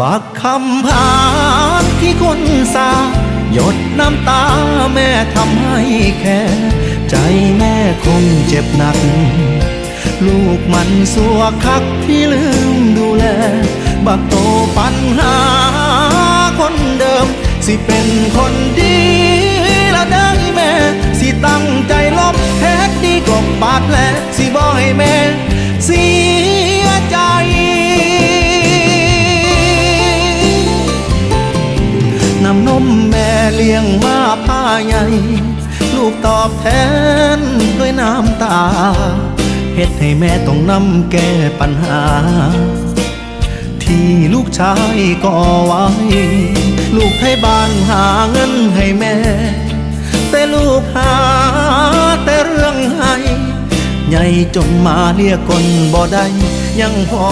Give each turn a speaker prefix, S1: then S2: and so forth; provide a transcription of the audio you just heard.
S1: บักคำพานที่คนสาหยดน้ำตาแม่ทำให้แค่ ใจแม่คงเจ็บหนัก ลูกมันสัวคักที่ลืมดูแล บักโตปัญหาคนเดิม สิเป็นคนดีละได้แม่ สิตั้งใจลบแท็กดีกบปาดแลสิบ่ให้แม่ มแม่เลี้ยงมาผ้าใหญ่ ลูกตอบแทนด้วยน้ำตาเฮ็ดให้แม่ต้องนำแก้ปัญหา ที่ลูกชายก่อไว้ ลูกให้บ้านหาเงินให้แม่ แต่ลูกหาแต่เรื่องให้ใหญ่จนมาเรียกคนบ่ได้ยังพอ